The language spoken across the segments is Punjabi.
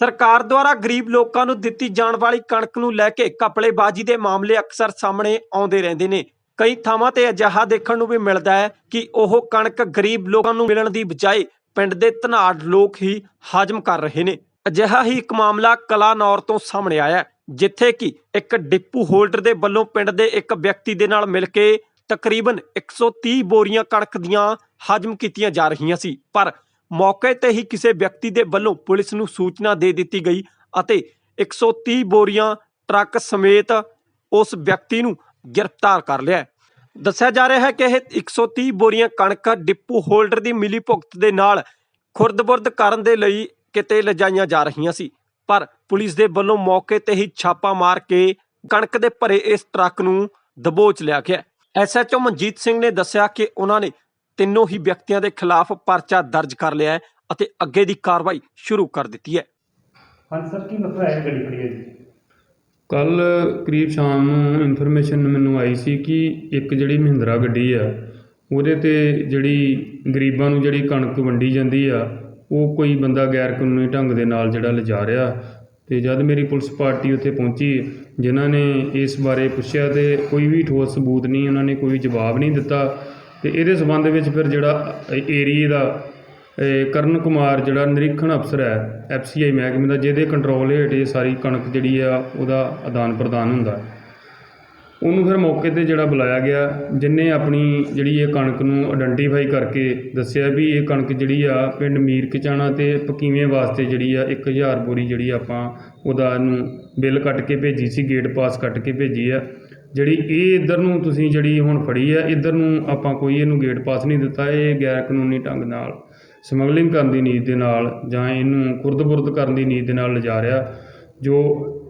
ਸਰਕਾਰ ਦੁਆਰਾ ਗਰੀਬ ਲੋਕਾਂ ਨੂੰ ਦਿੱਤੀ ਜਾਣ ਵਾਲੀ ਕਣਕ ਨੂੰ ਲੈ ਕੇ ਘਪਲੇਬਾਜ਼ੀ ਦੇ ਮਾਮਲੇ ਅਕਸਰ ਸਾਹਮਣੇ ਆਉਂਦੇ ਰਹਿੰਦੇ ਨੇ। ਕਈ ਥਾਵਾਂ ਤੇ ਅਜਿਹਾ ਦੇਖਣ ਨੂੰ ਵੀ ਮਿਲਦਾ ਹੈ ਕਿ ਉਹ ਕਣਕ ਗਰੀਬ ਲੋਕਾਂ ਨੂੰ ਮਿਲਣ ਦੀ ਬਜਾਏ ਪਿੰਡ ਦੇ ਧਨਾੜ ਲੋਕ ਹੀ ਹਾਜ਼ਮ ਕਰ ਰਹੇ ਨੇ। ਅਜਿਹਾ ਹੀ ਇੱਕ ਮਾਮਲਾ ਕਲਾਨੌਰ ਤੋਂ ਸਾਹਮਣੇ ਆਇਆ ਜਿੱਥੇ ਕਿ ਇੱਕ ਡਿਪੂ ਹੋਲਡਰ ਦੇ ਵੱਲੋਂ ਪਿੰਡ ਦੇ ਇੱਕ ਵਿਅਕਤੀ ਦੇ ਨਾਲ ਮਿਲ ਕੇ ਤਕਰੀਬਨ 130 ਬੋਰੀਆਂ ਕਣਕ ਦੀਆਂ ਹਾਜ਼ਮ ਕੀਤੀਆਂ ਜਾ ਰਹੀਆਂ ਸੀ। ਪਰ ਮੌਕੇ ਤੇ ਹੀ ਕਿਸੇ ਵਿਅਕਤੀ ਦੇ ਵੱਲੋਂ ਪੁਲਿਸ ਨੂੰ ਸੂਚਨਾ ਦੇ ਦਿੱਤੀ ਗਈ ਅਤੇ 130 ਬੋਰੀਆਂ ਟਰੱਕ ਸਮੇਤ ਉਸ ਵਿਅਕਤੀ ਨੂੰ ਗ੍ਰਿਫਤਾਰ ਕਰ ਲਿਆ ਦੱਸਿਆ ਜਾ ਰਿਹਾ ਹੈ ਕਿ ਇਹ 130 ਬੋਰੀਆਂ ਕਣਕ ਡਿਪੂ ਹੋਲਡਰ ਦੀ ਮਿਲੀ ਭੁਗਤ ਦੇ ਨਾਲ ਖੁਰਦ-ਬੁਰਦ ਕਰਨ ਦੇ ਲਈ ਕਿਤੇ ਲਿਜਾਈਆਂ ਜਾ ਰਹੀਆਂ ਸੀ, ਪਰ ਪੁਲਿਸ ਦੇ ਵੱਲੋਂ ਮੌਕੇ ਤੇ ਹੀ ਛਾਪਾ ਮਾਰ ਕੇ ਕਣਕ ਦੇ ਭਰੇ ਇਸ ਟਰੱਕ ਨੂੰ ਦਬੋਚ ਲਿਆ ਗਿਆ ਐਸਐਚਓ ਮਨਜੀਤ ਸਿੰਘ ਨੇ ਦੱਸਿਆ ਕਿ ਉਹਨਾਂ ਨੇ ਤਿੰਨੋਂ ਹੀ ਵਿਅਕਤੀਆਂ ਦੇ ਖਿਲਾਫ ਪਰਚਾ ਦਰਜ ਕਰ ਲਿਆ ਹੈ ਅਤੇ ਅੱਗੇ ਦੀ ਕਾਰਵਾਈ ਸ਼ੁਰੂ ਕਰ ਦਿੱਤੀ ਹੈ। ਹਾਂਜੀ ਸਰ ਕੀ ਮਸਲਾ ਹੈ ਗੱਡੀ ਖੜੀ ਹੈ ਜੀ? ਕੱਲ ਕਰੀਬ ਸ਼ਾਮ ਨੂੰ ਇਨਫੋਰਮੇਸ਼ਨ ਮੈਨੂੰ ਆਈ ਸੀ ਕਿ ਇੱਕ ਜਿਹੜੀ ਮਹਿੰਦਰਾ ਗੱਡੀ ਆ ਉਹਦੇ ਤੇ ਜਿਹੜੀ ਗਰੀਬਾਂ ਨੂੰ ਜਿਹੜੀ ਕਣਕ ਵੰਡੀ ਜਾਂਦੀ ਆ ਉਹ ਕੋਈ ਬੰਦਾ ਗੈਰ ਕਾਨੂੰਨੀ ਢੰਗ ਦੇ ਨਾਲ ਜਿਹੜਾ ਲਿਜਾ ਰਿਹਾ ਤੇ ਜਦ ਮੇਰੀ ਪੁਲਿਸ ਪਾਰਟੀ ਉੱਥੇ ਪਹੁੰਚੀ ਜਿਨ੍ਹਾਂ ਨੇ ਇਸ ਬਾਰੇ ਪੁੱਛਿਆ ਤੇ ਕੋਈ ਵੀ ਠੋਸ ਸਬੂਤ ਨਹੀਂ ਉਹਨਾਂ ਨੇ ਕੋਈ ਜਵਾਬ ਨਹੀਂ ਦਿੱਤਾ। ਤੇ ਇਹਦੇ ਸਬੰਧ ਵਿੱਚ ਫਿਰ ਜਿਹੜਾ ਏਰੀਏ ਦਾ ਕਰਨ ਕੁਮਾਰ ਜਿਹੜਾ ਨਿਰੀਖਣ ਅਫਸਰ ਹੈ, ਐਫਸੀਆਈ ਮਹਿਕਮੇ ਦਾ, ਜਿਹਦੇ ਕੰਟਰੋਲ ਹੇਠ ਇਹ ਸਾਰੀ ਕਣਕ ਜਿਹੜੀ ਆ, ਉਹਦਾ ਆਦਾਨ ਪ੍ਰਦਾਨ ਹੁੰਦਾ ਹੈ। ਉਹਨੂੰ ਫਿਰ ਮੌਕੇ ਤੇ ਜਿਹੜਾ ਬੁਲਾਇਆ ਗਿਆ, ਜਿਨੇ ਆਪਣੀ ਜਿਹੜੀ ਇਹ ਕਣਕ ਨੂੰ ਆਇਡੈਂਟੀਫਾਈ ਕਰਕੇ ਦੱਸਿਆ ਵੀ ਇਹ ਕਣਕ ਜਿਹੜੀ ਆ, ਪਿੰਡ ਮੀਰ ਕਿਚਾਣਾ ਤੇ ਪਕੀਵੇਂ ਵਾਸਤੇ ਜਿਹੜੀ ਆ 1000 ਬੋਰੀ ਜਿਹੜੀ ਆਪਾਂ ਉਹਦਾ ਇਹਨੂੰ ਬਿੱਲ ਕੱਟ ਕੇ ਭੇਜੀ ਸੀ, ਗੇਟ ਪਾਸ ਕੱਟ ਕੇ ਭੇਜੀ ਆ ਜਿਹੜੀ ਇਹ ਇੱਧਰ ਨੂੰ ਤੁਸੀਂ ਜਿਹੜੀ ਹੁਣ ਫੜੀ ਹੈ ਇੱਧਰ ਨੂੰ ਆਪਾਂ ਕੋਈ ਇਹਨੂੰ ਗੇਟ ਪਾਸ ਨਹੀਂ ਦਿੱਤਾ, ਇਹ ਗੈਰ ਕਾਨੂੰਨੀ ਢੰਗ ਨਾਲ ਸਮਗਲਿੰਗ ਕਰਨ ਦੀ ਨੀਤ ਦੇ ਨਾਲ ਜਾਂ ਇਹਨੂੰ ਕੁਰਦ-ਬੁਰਦ ਕਰਨ ਦੀ ਨੀਤ ਦੇ ਨਾਲ ਲਿਜਾ ਰਿਹਾ। ਜੋ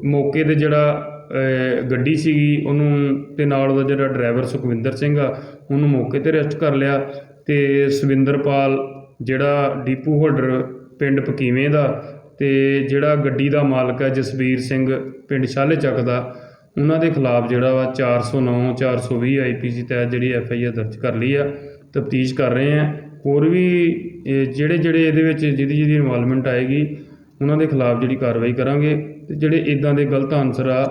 ਮੌਕੇ ਤੇ ਜਿਹੜਾ ਗੱਡੀ ਸੀਗੀ, ਉਹਨੂੰ ਤੇ ਨਾਲ ਉਹਦਾ ਜਿਹੜਾ ਡਰਾਈਵਰ ਸੁਖਵਿੰਦਰ ਸਿੰਘ ਆ, ਉਹਨੂੰ ਮੌਕੇ ਤੇ ਅਰੈਸਟ ਕਰ ਲਿਆ ਤੇ ਸਵਿੰਦਰਪਾਲ ਜਿਹੜਾ ਡੀਪੂ ਹੋਲਡਰ ਪਿੰਡ ਪਕੀਵੇਂ ਦਾ ਤੇ ਜਿਹੜਾ ਗੱਡੀ ਦਾ ਮਾਲਕ ਹੈ ਜਸਵੀਰ ਸਿੰਘ ਪਿੰਡ ਸ਼ਾਲੇ ਚੱਕ ਦਾ ਉਹਨਾਂ ਦੇ ਖਿਲਾਫ ਜਿਹੜਾ ਵਾ 409 420 ਆਈਪੀਸੀ ਤਹਿਤ ਜਿਹੜੀ ਐਫ ਆਈ ਆਰ ਦਰਜ ਕਰ ਲਈ ਆ, ਤਫਤੀਸ਼ ਕਰ ਰਹੇ ਆ। ਹੋਰ ਵੀ ਜਿਹੜੇ ਜਿਹੜੇ ਇਹਦੇ ਵਿੱਚ ਜਿਹਦੀ ਜਿਹਦੀ ਇਨਵੋਲਵਮੈਂਟ ਆਏਗੀ, ਉਹਨਾਂ ਦੇ ਖਿਲਾਫ ਜਿਹੜੀ ਕਾਰਵਾਈ ਕਰਾਂਗੇ। ਤੇ ਜਿਹੜੇ ਇਦਾਂ ਦੇ ਗਲਤ ਅਨਸਰ ਆ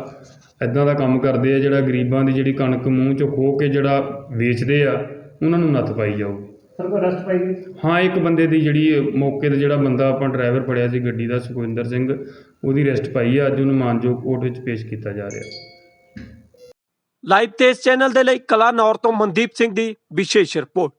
ਇਦਾਂ ਦਾ ਕੰਮ ਕਰਦੇ ਆ, ਜਿਹੜਾ ਗਰੀਬਾਂ ਦੀ ਜਿਹੜੀ ਕਣਕ ਮੂੰਹ 'ਚ ਖੋਹ ਕੇ ਜਿਹੜਾ ਵੇਚਦੇ ਆ, ਉਹਨਾਂ ਨੂੰ ਨੱਥ ਪਾਈ ਜਾਊਗੀ ਸਰ ਕੋਈ ਅਰੈਸਟ ਪਾਈ ਗਈ? ਹਾਂ ਇੱਕ ਬੰਦੇ ਦੀ ਜਿਹੜੀ ਮੌਕੇ ਤੇ ਜਿਹੜਾ ਬੰਦਾ ਆਪਾਂ ਡਰਾਈਵਰ ਫੜਿਆ ਸੀ ਗੱਡੀ ਦਾ ਸੁਖਵਿੰਦਰ ਸਿੰਘ ਉਹਦੀ ਅਰੈਸਟ ਪਾਈ ਆ। ਅੱਜ ਉਹਨੂੰ ਮਾਨਜੋਗ ਕੋਰਟ ਵਿੱਚ ਪੇਸ਼ ਕੀਤਾ ਜਾ ਰਿਹਾ। ਲਾਈਵ ਤੇਜ਼ ਚੈਨਲ ਦੇ ਲਈ ਕਲਾਨੌਰ ਤੋਂ ਮਨਦੀਪ ਸਿੰਘ ਦੀ ਵਿਸ਼ੇਸ਼ ਰਿਪੋਰਟ।